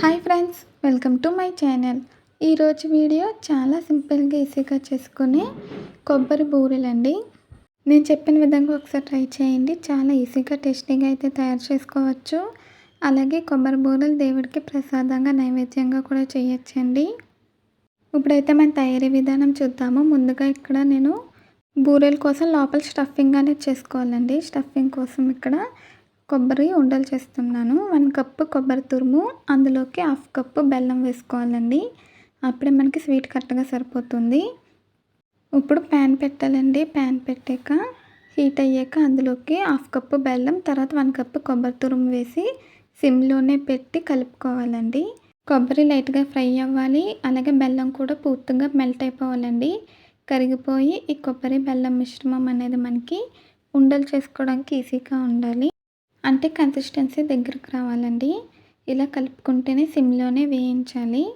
Hi friends welcome to my channel. ఈరోజు video చాలా సింపుల్గా ఈజీగా చేసుకునే కొబ్బరి బూరెలండి. నేను చెప్పిన విధంగా ఒకసారి ట్రై చేయండి. చాలా ఈజీగా టేస్టీగా అయితే తయారు చేసుకోవచ్చు. అలాగే కొబ్బరి బూరెలు దేవుడికి ప్రసాదంగా నైవేద్యంగా కూడా చేయొచ్చండి. ఇప్పుడైతే మన తయారీ విధానం చూద్దాము. ముందుగా ఇక్కడ నేను బూరెల కోసం లోపల స్టఫింగ్ అనేది చేసుకోవాలండి. స్టఫింగ్ కోసం ఇక్కడ కొబ్బరి ఉండలు చేస్తున్నాను. వన్ కప్పు కొబ్బరి తురుము అందులోకి హాఫ్ కప్పు బెల్లం వేసుకోవాలండి. అప్పుడే మనకి స్వీట్ కరెక్ట్గా సరిపోతుంది. ఇప్పుడు ప్యాన్ పెట్టాలండి. ప్యాన్ పెట్టాక హీట్ అయ్యాక అందులోకి హాఫ్ కప్పు బెల్లం తర్వాత వన్ కప్పు కొబ్బరి తురుము వేసి సిమ్లోనే పెట్టి కలుపుకోవాలండి. కొబ్బరి లైట్గా ఫ్రై అవ్వాలి. అలాగే బెల్లం కూడా పూర్తిగా మెల్ట్ అయిపోవాలండి. కరిగిపోయి ఈ కొబ్బరి బెల్లం మిశ్రమం అనేది మనకి ఉండలు చేసుకోవడానికి ఈజీగా ఉండాలి. అంటే కన్సిస్టెన్సీ దగ్గరకు రావాలండి. ఇలా కలుపుకుంటేనే సిమ్లోనే వేయించాలి.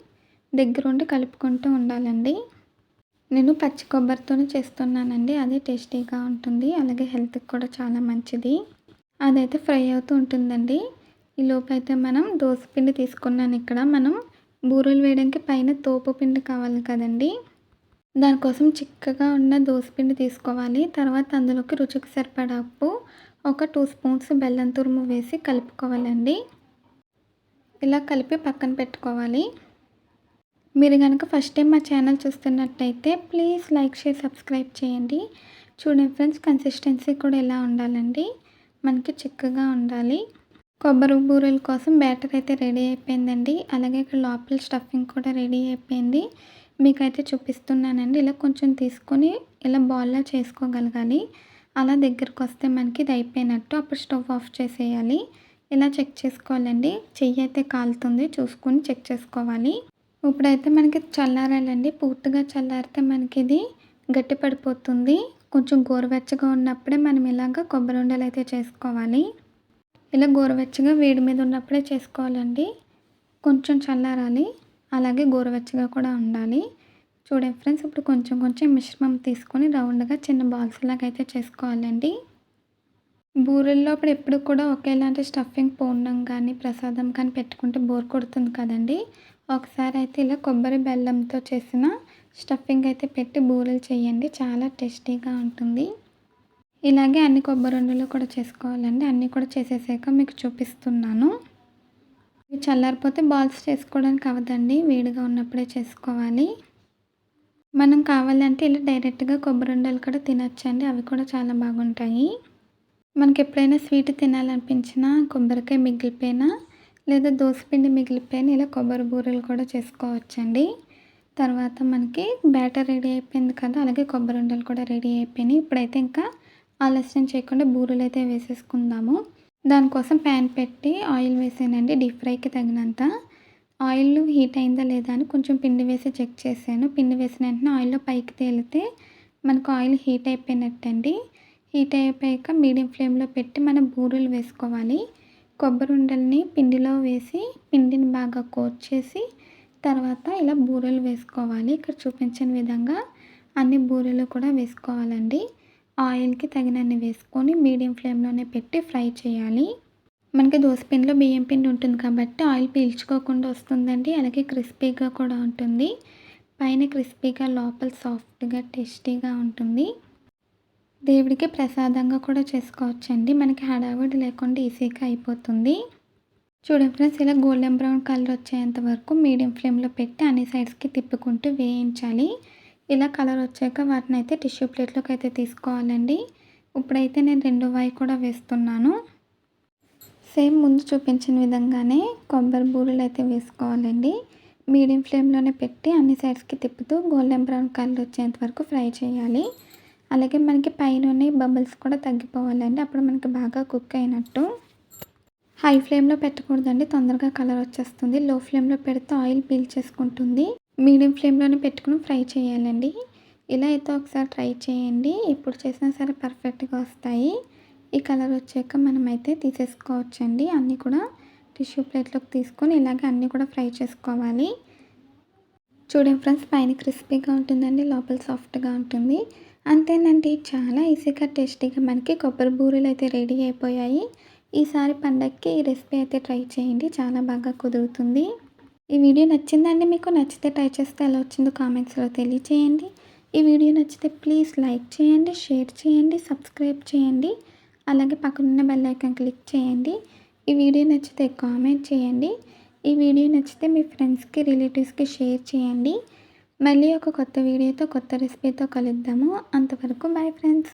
దగ్గరుండి కలుపుకుంటూ ఉండాలండి. నేను పచ్చి కొబ్బరితోనే చేస్తున్నానండి. అదే టేస్టీగా ఉంటుంది. అలాగే హెల్త్కి కూడా చాలా మంచిది. అదైతే ఫ్రై అవుతూ ఉంటుందండి. ఈ లోపైతే మనం దోశ పిండి తీసుకున్నాను ఇక్కడ. మనం బూరెలు వేయడానికి పైన తోపు పిండి కావాలి కదండి. దానికోసం చిక్కగా ఉన్న పిండి తీసుకోవాలి. తర్వాత అందులోకి రుచికి సరిపడా ఉప్పు ఒక టూ స్పూన్స్ బెల్లం తురుము వేసి కలుపుకోవాలండి. ఇలా కలిపి పక్కన పెట్టుకోవాలి. మీరు కనుక ఫస్ట్ టైం మా ఛానల్ చూస్తున్నట్టయితే ప్లీజ్ లైక్ షేర్ సబ్స్క్రైబ్ చేయండి. చూడండి ఫ్రెండ్స్ కన్సిస్టెన్సీ కూడా ఎలా ఉండాలండి. మనకి చిక్కగా ఉండాలి. కొబ్బరి బూరెల కోసం బ్యాటర్ అయితే రెడీ అయిపోయిందండి. అలాగే ఇక్కడ లోపల స్టఫింగ్ కూడా రెడీ అయిపోయింది. మీకైతే చూపిస్తున్నానండి. ఇలా కొంచెం తీసుకొని ఇలా బాల్లా చేసుకోగలగాలి. అలా దగ్గరకు వస్తే మనకి ఇది అయిపోయినట్టు అప్పుడు స్టవ్ ఆఫ్ చేసేయాలి. ఇలా చెక్ చేసుకోవాలండి. చెయ్యి అయితే కాలుతుంది. చూసుకొని చెక్ చేసుకోవాలి. ఇప్పుడైతే మనకి చల్లారాలండి. పూర్తిగా చల్లారితే మనకి ఇది గట్టి పడిపోతుంది కొంచెం గోరువెచ్చగా ఉన్నప్పుడే మనం ఇలాగ కొబ్బరి ఉండలు అయితే చేసుకోవాలి. ఇలా గోరువెచ్చగా వేడి మీద ఉన్నప్పుడే చేసుకోవాలండి. కొంచెం చల్లారాలి. అలాగే గోరువెచ్చగా కూడా ఉండాలి. చూడండి ఫ్రెండ్స్ ఇప్పుడు కొంచెం కొంచెం మిశ్రమం తీసుకొని రౌండ్గా చిన్న బాల్స్ లాగా అయితే చేసుకోవాలండి. బూరెల్లో అప్పుడు ఎప్పుడు కూడా ఒకేలాంటి స్టఫింగ్ పూర్ణం కానీ ప్రసాదం కానీ పెట్టుకుంటే బోర్ కొడుతుంది కదండి. ఒకసారి అయితే ఇలా కొబ్బరి బెల్లంతో చేసిన స్టఫింగ్ అయితే పెట్టి బూరెలు చేయండి చాలా టేస్టీగా ఉంటుంది. ఇలాగే అన్ని కొబ్బరి ఉండలు కూడా చేసుకోవాలండి అన్నీ కూడా చేసేసాక మీకు చూపిస్తున్నాను. చల్లారిపోతే బాల్స్ చేసుకోవడానికి అవదండి వేడిగా ఉన్నప్పుడే చేసుకోవాలి. మనం కావాలంటే ఇలా డైరెక్ట్గా కొబ్బరి ఉండలు కూడా తినచ్చండి. అవి కూడా చాలా బాగుంటాయి. మనకి ఎప్పుడైనా స్వీట్ తినాలనిపించినా కొబ్బరికాయ మిగిలిపోయినా లేదా దోసపిండి మిగిలిపోయినా ఇలా కొబ్బరి బూరెలు కూడా చేసుకోవచ్చండి. తర్వాత మనకి బ్యాటర్ రెడీ అయిపోయింది కదా అలాగే కొబ్బరి ఉండలు కూడా రెడీ అయిపోయినాయి. ఇప్పుడైతే ఇంకా ఆలస్యం చేయకుండా బూరెలు అయితే వేసేసుకుందాము. దానికోసం ప్యాన్ పెట్టి ఆయిల్ వేసానండి డీప్ ఫ్రైకి తగినంత. ఆయిల్ హీట్ అయిందా లేదా అని కొంచెం పిండి వేసి చెక్ చేశాను. పిండి వేసిన వెంటనే ఆయిల్లో పైకి తేలితే మనకు ఆయిల్ హీట్ అయిపోయినట్టండి. హీట్ అయిపోయాక మీడియం ఫ్లేమ్లో పెట్టి మనం బూరెలు వేసుకోవాలి. కొబ్బరి ఉండల్ని పిండిలో వేసి పిండిని బాగా కోట్ చేసి తర్వాత ఇలా బూరెలు వేసుకోవాలి. ఇక్కడ చూపించిన విధంగా అన్ని బూరెలు కూడా వేసుకోవాలండి. ఆయిల్కి తగినన్ని వేసుకొని మీడియం ఫ్లేమ్లోనే పెట్టి ఫ్రై చేయాలి. మనకి పిండిలో బియ్యం పిండి ఉంటుంది కాబట్టి ఆయిల్ పీల్చుకోకుండా వస్తుందండి. అలాగే క్రిస్పీగా కూడా ఉంటుంది. పైన క్రిస్పీగా లోపల సాఫ్ట్గా టేస్టీగా ఉంటుంది. దేవుడికి ప్రసాదంగా కూడా చేసుకోవచ్చండి. మనకి హడావుడి లేకుండా ఈజీగా అయిపోతుంది. చూడండి ఫ్రెండ్స్ ఇలా గోల్డెన్ బ్రౌన్ కలర్ వచ్చేంత వరకు మీడియం ఫ్లేమ్లో పెట్టి అన్ని సైడ్స్కి తిప్పుకుంటూ వేయించాలి. ఇలా కలర్ వచ్చాక వాటిని అయితే టిష్యూ ప్లేట్లోకి అయితే తీసుకోవాలండి. ఇప్పుడైతే నేను రెండు వాయి కూడా వేస్తున్నాను. సేమ్ ముందు చూపించిన విధంగానే కొబ్బరి బూరెలు అయితే వేసుకోవాలండి. మీడియం ఫ్లేమ్లోనే పెట్టి అన్ని సైడ్స్కి తిప్పుతూ గోల్డెన్ బ్రౌన్ కలర్ వచ్చేంత వరకు ఫ్రై చేయాలి. అలాగే మనకి పైన బబుల్స్ కూడా తగ్గిపోవాలండి. అప్పుడు మనకి బాగా కుక్ అయినట్టు. హై ఫ్లేమ్లో పెట్టకూడదండి. తొందరగా కలర్ వచ్చేస్తుంది. లో ఫ్లేమ్లో పెడితే ఆయిల్ పీల్ చేసుకుంటుంది. మీడియం ఫ్లేమ్లోనే పెట్టుకుని ఫ్రై చేయాలండి. ఇలా అయితే ఒకసారి ట్రై చేయండి. ఎప్పుడు చేసినా సరే పర్ఫెక్ట్గా వస్తాయి. ఈ కలర్ వచ్చాక మనమైతే తీసేసుకోవచ్చండి. అన్నీ కూడా టిష్యూ ప్లేట్లోకి తీసుకొని ఇలాగే అన్నీ కూడా ఫ్రై చేసుకోవాలి. చూడండి ఫ్రెండ్స్ పైన క్రిస్పీగా ఉంటుందండి లోపల సాఫ్ట్గా ఉంటుంది. అంతేనండి చాలా ఈజీగా టేస్టీగా మనకి కొబ్బరి బూరెలు అయితే రెడీ అయిపోయాయి. ఈసారి పండగకి ఈ రెసిపీ అయితే ట్రై చేయండి చాలా బాగా కుదురుతుంది. ఈ వీడియో నచ్చిందండి మీకు నచ్చితే ట్రై చేస్తే ఎలా వచ్చిందో కామెంట్స్లో తెలియచేయండి. ఈ వీడియో నచ్చితే ప్లీజ్ లైక్ చేయండి షేర్ చేయండి సబ్స్క్రైబ్ చేయండి. అలాగే పక్కనున్న బెల్ ఐకాన్ క్లిక్ చేయండి. ఈ వీడియో నచ్చితే కామెంట్ చేయండి. ఈ వీడియో నచ్చితే మీ ఫ్రెండ్స్కి రిలేటివ్స్కి షేర్ చేయండి. మళ్ళీ ఒక కొత్త వీడియోతో కొత్త రెసిపీతో కలుద్దాము. అంతవరకు బాయ్ ఫ్రెండ్స్.